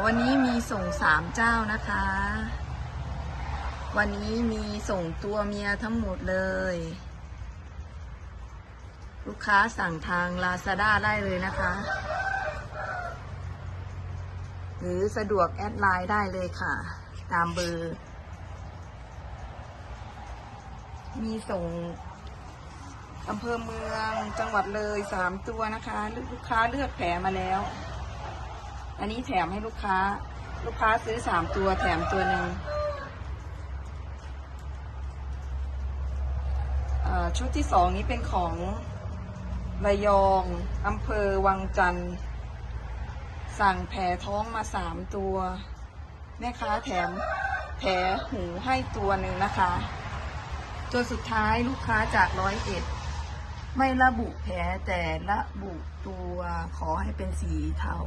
วันนี้มีส่งสามเจ้านะคะ วันนี้มีส่งตัวเมียทั้งหมดเลย ลูกค้าสั่งทาง Lazada ได้เลยนะคะ หรือสะดวกแอดไลน์ได้เลยค่ะ ตามเบอร์ มีส่งอำเภอเมืองจังหวัดเลยสามตัวนะคะ ลูกค้าเลือกแผลมาแล้ว อันนี้แถมให้ลูกค้า ลูกค้าซื้อสามตัวแถมตัวหนึ่งชุดที่สองนี้เป็นของระยองอำเภอวังจันทร์สั่งแผลท้องมาสามตัว แม่ค้าแถมแผลหูให้ตัวหนึ่งนะคะ ตัวสุดท้ายลูกค้าจากร้อยเอ็ดไม่ระบุแผลแต่ระบุตัวขอให้เป็นสีเทา